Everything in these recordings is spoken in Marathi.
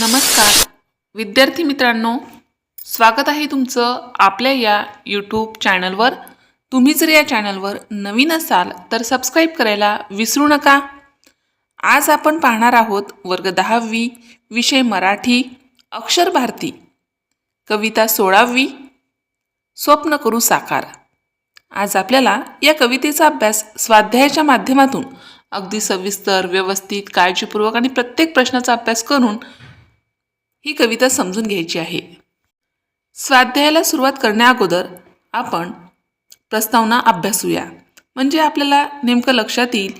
नमस्कार. विद्यार्थी मित्रांनो स्वागत आहे तुमचं आपल्या या यूट्यूब चॅनलवर तुम्ही जर या चॅनलवर नवीन असाल तर सबस्क्राईब करायला विसरू नका. आज आपण पाहणार आहोत वर्ग दहावी विषय मराठी अक्षर भारती. कविता सोळावी स्वप्न करू साकार. आज आपल्याला या कवितेचा अभ्यास स्वाध्यायाच्या माध्यमातून अगदी सविस्तर व्यवस्थित काळजीपूर्वक आणि प्रत्येक प्रश्नाचा अभ्यास करून ही कविता समजून घ्यायची आहे. स्वाध्यायाला सुरुवात करण्याअगोदर आपण प्रस्तावना अभ्यासूया. म्हणजे आपल्याला नेमकं लक्षात येईल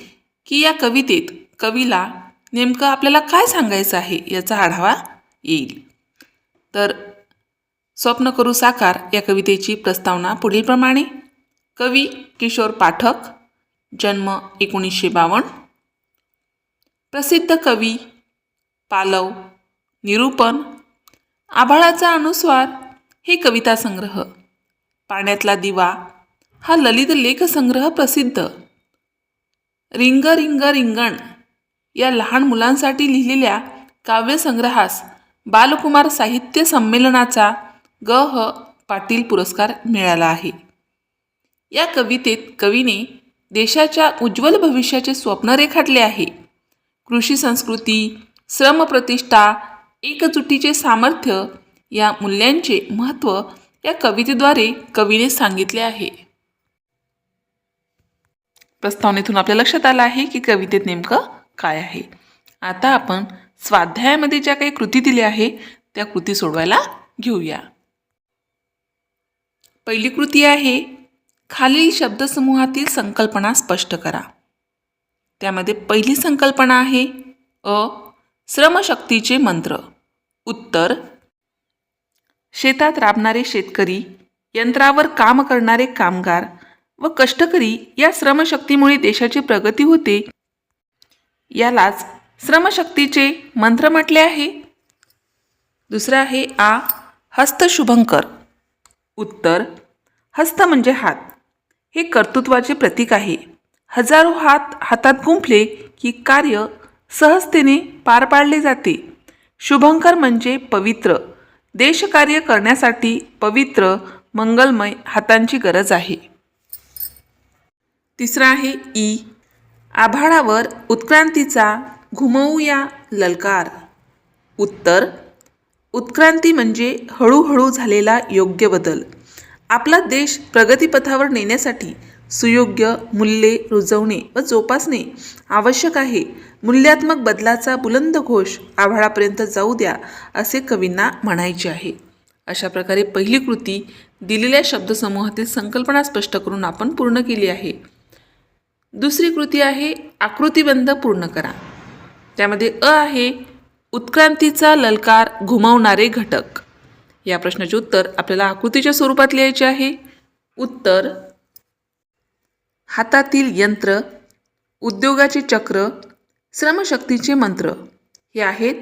की या कवितेत कवीला नेमकं आपल्याला काय सांगायचं आहे याचा आढावा येईल. तर स्वप्न करू साकार या कवितेची प्रस्तावना पुढीलप्रमाणे कवी किशोर पाठक जन्म एकोणीसशे बावन्न. प्रसिद्ध कवी पालव निरूपण आभाळाचा अनुस्वार हे कविता संग्रह. पाण्यातला दिवा हा ललित लेखसंग्रह प्रसिद्ध. रिंग रिंग रिंगण या लहान मुलांसाठी लिहिलेल्या काव्यसंग्रहास बालकुमार साहित्य संमेलनाचा ग ह पाटील पुरस्कार मिळाला आहे. या कवितेत कवीने देशाच्या उज्ज्वल भविष्याचे स्वप्न रेखाटले आहे. कृषी संस्कृती श्रमप्रतिष्ठा एकजुटीचे सामर्थ्य या मूल्यांचे महत्त्व या कवितेद्वारे कवीने सांगितले आहे. प्रस्तावनेतून आपल्या लक्षात आलं आहे की कवितेत नेमकं काय आहे. आता आपण स्वाध्यायामध्ये ज्या काही कृती दिल्या आहे त्या कृती सोडवायला घेऊया. पहिली कृती आहे खालील शब्दसमूहातील संकल्पना स्पष्ट करा. त्यामध्ये पहिली संकल्पना आहे अ श्रमशक्तीचे मंत्र. उत्तर शेतात राबणारे शेतकरी यंत्रावर काम करणारे कामगार व कष्टकरी या श्रमशक्तीमुळे देशाची प्रगती होते. यालाच श्रमशक्तीचे मंत्र म्हटले आहे. दुसरं आहे आ हस्तशुभंकर. उत्तर हस्त म्हणजे हात. हे कर्तृत्वाचे प्रतीक आहे. हजारो हात हातात गुंफले की कार्य सहजतेने पार पाडले जाते. शुभंकर म्हणजे पवित्र. देशकार्य करण्यासाठी पवित्र मंगलमय हातांची गरज आहे. तिसरा आहे ई. आभाळावर उत्क्रांतीचा घुमवूया ललकार. उत्तर. उत्क्रांती म्हणजे हळूहळू झालेला योग्य बदल. आपला देश प्रगतीपथावर नेण्यासाठी सुयोग्य मूल्ये रुजवणे व जोपासणे आवश्यक आहे. मूल्यात्मक बदलाचा बुलंद घोष आभाळापर्यंत जाऊ द्या असे कवींना म्हणायचे आहे. अशा प्रकारे पहिली कृती दिलेल्या शब्दसमूहातील संकल्पना स्पष्ट करून आपण पूर्ण केली आहे. दुसरी कृती आहे आकृतिबंध पूर्ण करा. त्यामध्ये अ आहे उत्क्रांतीचा ललकार घुमवणारे घटक. या प्रश्नाचे उत्तर आपल्याला आकृतीच्या स्वरूपात लिहायचे आहे. उत्तर हातातील यंत्र उद्योगाचे चक्र श्रमशक्तीचे मंत्र. हे आहेत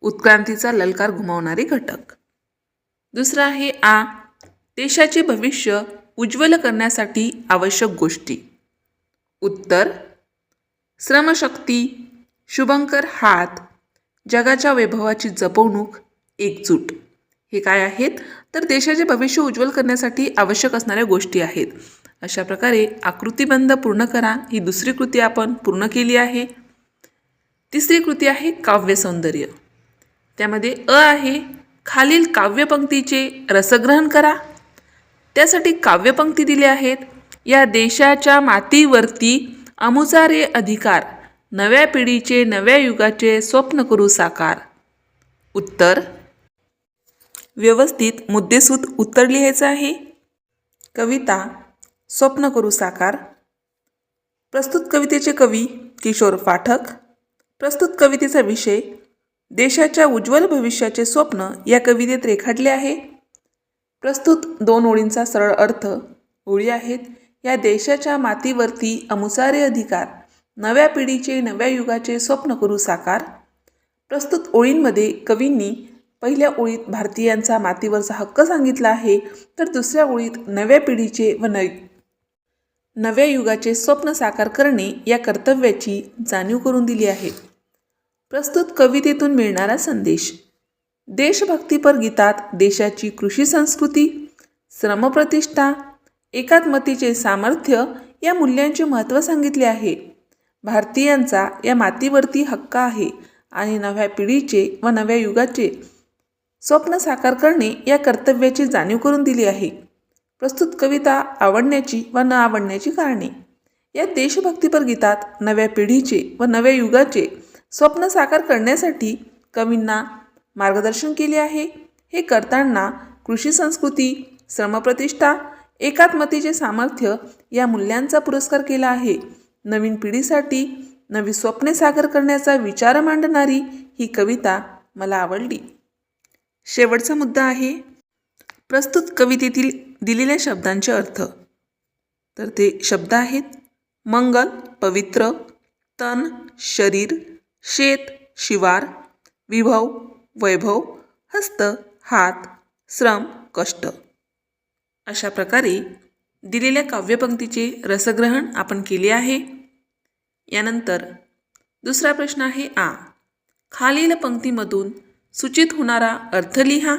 उत्क्रांतीचा ललकार घुमावणारे घटक. दुसरं आहे आ देशाचे भविष्य उज्ज्वल करण्यासाठी आवश्यक गोष्टी. उत्तर श्रमशक्ती शुभंकर हात जगाच्या वैभवाची जपवणूक एकजूट. हे काय आहेत? तर देशाचे भविष्य उज्ज्वल करण्यासाठी आवश्यक असणाऱ्या गोष्टी आहेत. अशा प्रकारे आकृतिबंध पूर्ण करा. ही दुसरी कृती आपण पूर्ण केली आहे. तिसरी कृती आहे काव्य सौंदर्य. त्यामध्ये अ आहे खालील काव्यपंक्तीचे रसग्रहण करा. त्यासाठी काव्यपंक्ती दिल्या आहेत. या देशाच्या मातीवरती अमुचारे अधिकार नव्या पिढीचे नव्या युगाचे स्वप्न करू साकार. उत्तर. व्यवस्थित मुद्देसूद उत्तर लिहायचं आहे. कविता. स्वप्न करू साकार. प्रस्तुत कवितेचे कवी किशोर पाठक. प्रस्तुत कवितेचा विषय देशाच्या उज्ज्वल भविष्याचे स्वप्न या कवितेत रेखाटले आहे. प्रस्तुत दोन ओळींचा सरळ अर्थ ओळी आहेत या देशाच्या मातीवरती अमुसारे अधिकार नव्या पिढीचे नव्या युगाचे स्वप्न करू साकार. प्रस्तुत ओळींमध्ये कवींनी पहिल्या ओळीत भारतीयांचा मातीवरचा हक्क सांगितला आहे तर दुसऱ्या ओळीत नव्या पिढीचे व न नव्या युगाचे स्वप्न साकार करणे या कर्तव्याची जाणीव करून दिली आहे. प्रस्तुत कवितेतून मिळणारा संदेश. देशभक्तीपर गीतात देशाची कृषी संस्कृती श्रमप्रतिष्ठा एकात्मतेचे सामर्थ्य या मूल्यांचे महत्त्व सांगितले आहे. भारतीयांचा या मातीवरती हक्क आहे आणि नव्या पिढीचे व नव्या युगाचे स्वप्न साकार करणे या कर्तव्याची जाणीव करून दिली आहे. प्रस्तुत कविता आवडण्याची व न आवडण्याची कारणे. या देशभक्तीपर गीतात नव्या पिढीचे व नव्या युगाचे स्वप्न साकार करण्यासाठी कवींना मार्गदर्शन केले आहे. हे करताना कृषी संस्कृती श्रमप्रतिष्ठा एकात्मतेचे सामर्थ्य या मूल्यांचा पुरस्कार केला आहे. नवीन पिढीसाठी नवी स्वप्ने साकार करण्याचा विचार मांडणारी ही कविता मला आवडली. शेवटचा मुद्दा आहे. प्रस्तुत कवितेतील दिलेल्या शब्दांचे अर्थ. तर ते शब्द आहेत मंगल पवित्र तन शरीर शेत शिवार विभव वैभव हस्त हात श्रम कष्ट. अशा प्रकारे दिलेल्या काव्यपंक्तीचे रसग्रहण आपण केले आहे. यानंतर दुसरा प्रश्न आहे आ. खालील पंक्तीमधून सूचित होणारा अर्थ लिहा.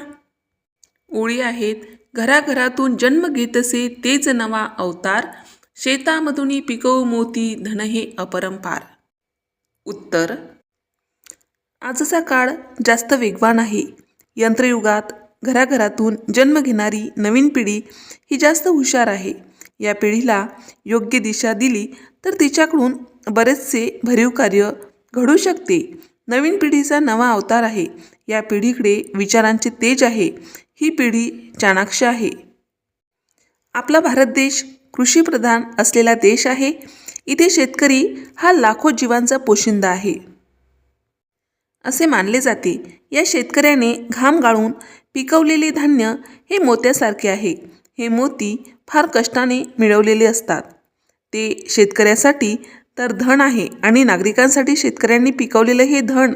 ओळी आहेत. घराघरातून जन्म घेतसे तेच नवा अवतार. शेतामधून पिकवू मोती धन हे अपरंपार. उत्तर आजचा काळ जास्त वेगवान आहे. यंत्रयुगात घराघरातून जन्म घेणारी नवीन पिढी ही जास्त हुशार आहे. या पिढीला योग्य दिशा दिली तर तिच्याकडून बरेचसे भरीव कार्य घडू शकते. नवीन पिढीचा नवा अवतार आहे. या पिढीकडे विचारांचे तेज आहे. ही पिढी चाणाक्ष आहे. आपला भारत देश कृषीप्रधान असलेला देश आहे. इथे शेतकरी हा लाखो जीवांचा पोशिंदा आहे. असे मानले जाते. या शेतकऱ्याने घाम गाळून पिकवलेले धान्य हे मोत्यासारखे आहे. हे मोती फार कष्टाने मिळवलेले असतात. ते शेतकऱ्यासाठी तर धन आहे आणि नागरिकांसाठी शेतकऱ्यांनी पिकवलेलं हे धन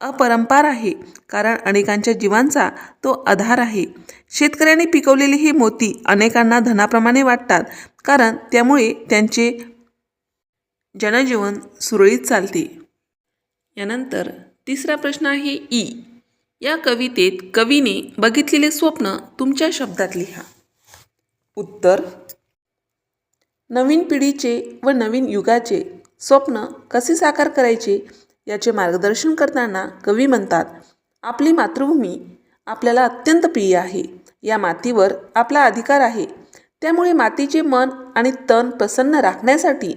अपरंपार आहे. कारण अनेकांच्या जीवांचा तो आधार आहे. शेतकऱ्यांनी पिकवलेली हे मोती अनेकांना धनाप्रमाणे वाटतात. कारण त्यामुळे त्यांचे जनजीवन सुरळीत चालते. यानंतर तिसरा प्रश्न आहे ई. या कवितेत कवीने बघितलेले स्वप्न तुमच्या शब्दात लिहा. उत्तर नवीन पिढीचे व नवीन युगाचे स्वप्न कसे साकार करायचे? याचे मार्गदर्शन करताना कवी म्हणतात आपली मातृभूमी आपल्याला अत्यंत प्रिय आहे. या मातीवर आपला अधिकार आहे. त्यामुळे मातीचे मन आणि तन प्रसन्न राखण्यासाठी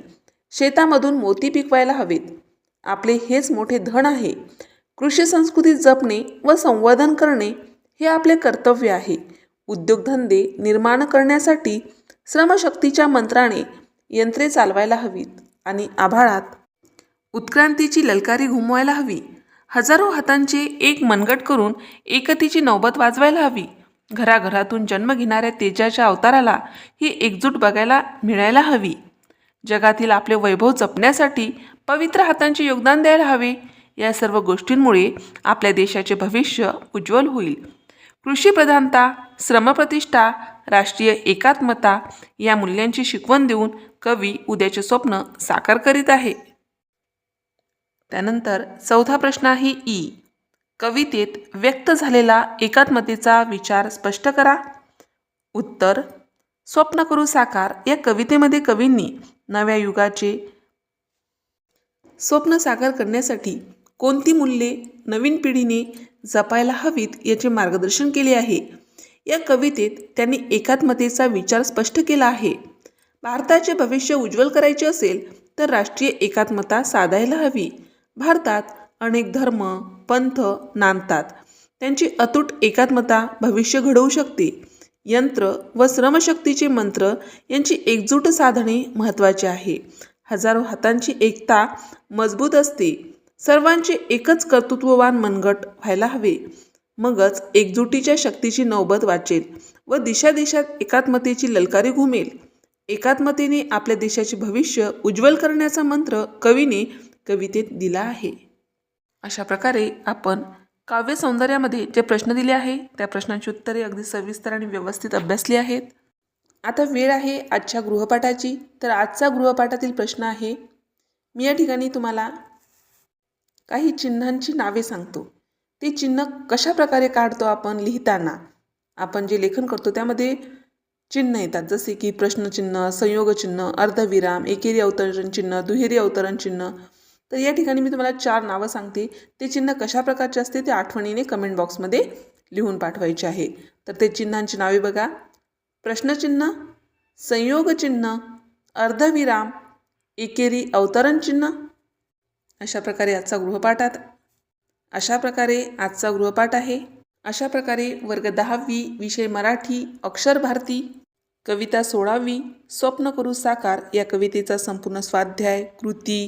शेतामधून मोती पिकवायला हवेत. आपले हेच मोठे धन आहे. कृषी संस्कृती जपणे व संवर्धन करणे हे आपले कर्तव्य आहे. उद्योगधंदे निर्माण करण्यासाठी श्रमशक्तीच्या मंत्राने यंत्रे चालवायला हवीत आणि आभाळात उत्क्रांतीची ललकारी घुमवायला हवी. हजारो हातांचे एक मनगट करून एकतीची नौबत वाजवायला हवी. घराघरातून जन्म घेणाऱ्या तेजाच्या अवताराला ही एकजूट बघायला मिळायला हवी. जगातील आपले वैभव जपण्यासाठी पवित्र हातांचे योगदान द्यायला हवे. या सर्व गोष्टींमुळे आपल्या देशाचे भविष्य उज्ज्वल होईल. कृषीप्रधानता श्रमप्रतिष्ठा राष्ट्रीय एकात्मता या मूल्यांची शिकवण देऊन कवी उद्याचे स्वप्न साकार करीत आहे. त्यानंतर चौथा प्रश्न आहे ई. कवितेत व्यक्त झालेला एकात्मतेचा विचार स्पष्ट करा. उत्तर स्वप्न करू साकार या कवितेमध्ये कवींनी नव्या युगाचे स्वप्न साकार करण्यासाठी कोणती मूल्ये नवीन पिढीने जपायला हवीत याचे मार्गदर्शन केले आहे? या कवितेत त्यांनी एकात्मतेचा विचार स्पष्ट केला आहे. भारताचे भविष्य उज्ज्वल करायचे असेल तर राष्ट्रीय एकात्मता साधायला हवी. भारतात अनेक धर्म पंथ नांदतात. त्यांची अतूट एकात्मता भविष्य घडवू शकते. यंत्र व श्रमशक्तीचे मंत्र यांची एकजूट साधणे महत्त्वाचे आहे. हजारो हातांची एकता मजबूत असते. सर्वांचे एकच कर्तृत्ववान मनगट व्हायला हवे. मगच एकजुटीच्या शक्तीची नौबत वाचेल व दिशा देशात एकात्मतेची ललकारी घुमेल. एकात्मतेने आपल्या देशाचे भविष्य उज्ज्वल करण्याचा मंत्र कवीने कवितेत दिला आहे. अशा प्रकारे आपण काव्य सौंदर्यामध्ये जे प्रश्न दिले आहे त्या प्रश्नांची उत्तरे अगदी सविस्तर आणि व्यवस्थित अभ्यासली आहेत. आता वेळ आहे आजच्या गृहपाठाची. तर आजचा गृहपाठातील प्रश्न आहे मी या ठिकाणी तुम्हाला काही चिन्हांची नावे सांगतो. ते चिन्ह कशा प्रकारे काढतो आपण लिहिताना? आपण जे लेखन करतो त्यामध्ये चिन्ह येतात. जसे की प्रश्नचिन्ह संयोगचिन्ह अर्धविराम एकेरी अवतरण चिन्ह दुहेरी अवतरण चिन्ह तर या ठिकाणी मी तुम्हाला चार नावं सांगते. ते चिन्ह कशा प्रकारचे असते ते आठवणीने कमेंट बॉक्समध्ये लिहून पाठवायचे आहे. तर ते चिन्हांची नावे बघा. प्रश्नचिन्ह संयोगचिन्ह अर्धविराम एकेरी अवतरण चिन्ह अशा प्रकारे आजचा गृहपाठात अशा प्रकारे आजचा गृहपाठ आहे. अशा प्रकारे वर्ग दहावी विषय मराठी अक्षर भारती कविता सोळावी स्वप्न करू साकार या कवितेचा संपूर्ण स्वाध्याय कृती